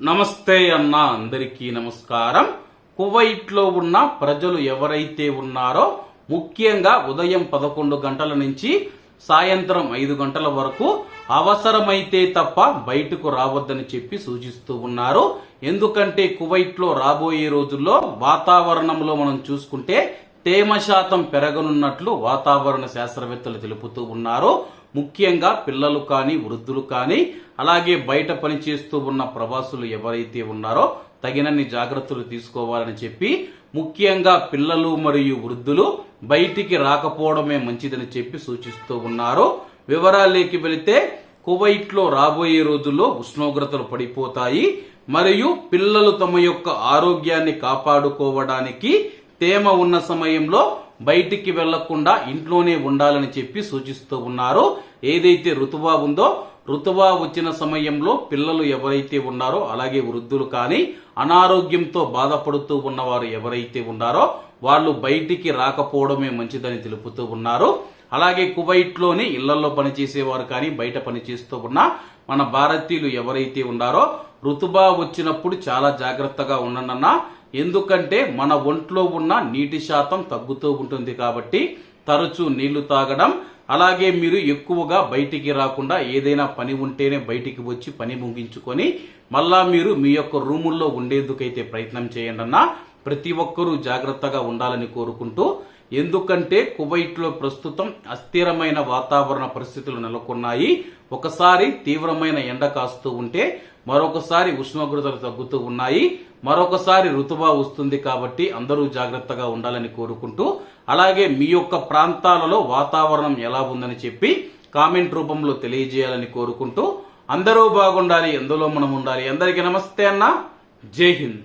నమస్తే అన్న అందరికీ నమస్కారం. కువైట్లో ఉన్న ప్రజలు ఎవరైతే ఉన్నారో ముఖ్యంగా ఉదయం పదకొండు గంటల నుంచి సాయంత్రం ఐదు గంటల వరకు అవసరమైతే తప్ప బయటకు రావద్దని చెప్పి సూచిస్తూ ఉన్నారు. ఎందుకంటే కువైట్లో రాబోయే రోజుల్లో వాతావరణంలో మనం చూసుకుంటే తేమ శాతం పెరగనున్నట్లు వాతావరణ శాస్త్రవేత్తలు తెలుపుతూ ఉన్నారు. ముఖ్యంగా పిల్లలు కానీ వృద్ధులు కానీ అలాగే బయట పనిచేస్తూ ఉన్న ప్రవాసులు ఎవరైతే ఉన్నారో తగినన్ని జాగ్రత్తలు తీసుకోవాలని చెప్పి ముఖ్యంగా పిల్లలు మరియు వృద్ధులు బయటికి రాకపోవడమే మంచిదని చెప్పి సూచిస్తూ ఉన్నారు. వివరాలేకి వెళితే కువైట్లో రాబోయే రోజుల్లో ఉష్ణోగ్రతలు పడిపోతాయి. మరియు పిల్లలు తమ యొక్క ఆరోగ్యాన్ని కాపాడుకోవడానికి తేమ ఉన్న సమయంలో బయటికి వెళ్ళకుండా ఇంట్లోనే ఉండాలని చెప్పి సూచిస్తూ ఉన్నారు. ఏదైతే ఋతువా ఉందో ఋతువా వచ్చిన సమయంలో పిల్లలు ఎవరైతే ఉన్నారో అలాగే వృద్ధులు కానీ అనారోగ్యంతో బాధపడుతూ ఉన్నవారు ఎవరైతే ఉన్నారో వాళ్ళు బయటికి రాకపోవడమే మంచిదని తెలుపుతూ ఉన్నారు. అలాగే కువైట్లోని ఇళ్ళలో పనిచేసేవారు కానీ బయట పనిచేస్తూ ఉన్న మన భారతీయులు ఎవరైతే ఉన్నారో ఋతుబా వచ్చినప్పుడు చాలా జాగ్రత్తగా ఉండనన్నా ఎందుకంటే మన ఒంట్లో ఉన్న నీటి శాతం తగ్గుతూ ఉంటుంది కాబట్టి తరచూ నీళ్ళు తాగడం అలాగే మీరు ఎక్కువగా బయటికి రాకుండా ఏదైనా పని ఉంటేనే బయటికి వచ్చి పని ముగించుకొని మళ్ళా మీరు మీ యొక్క రూముల్లో ఉండేందుకైతే ప్రయత్నం చేయండి అన్న ప్రతి ఒక్కరూ జాగ్రత్తగా ఉండాలని కోరుకుంటూ ఎందుకంటే కువైట్లో ప్రస్తుతం అస్థిరమైన వాతావరణ పరిస్థితులు నెలకొన్నాయి. ఒకసారి తీవ్రమైన ఎండ కాస్తూ ఉంటే మరొకసారి ఉష్ణోగ్రతలు తగ్గుతూ ఉన్నాయి. మరొకసారి ఋతువా వస్తుంది కాబట్టి అందరూ జాగ్రత్తగా ఉండాలని కోరుకుంటూ అలాగే మీ యొక్క ప్రాంతాలలో వాతావరణం ఎలా ఉందని చెప్పి కామెంట్ రూపంలో తెలియజేయాలని కోరుకుంటూ అందరూ బాగుండాలి ఎందులో మనం ఉండాలి. అందరికీ నమస్తే అన్న. జై హింద్.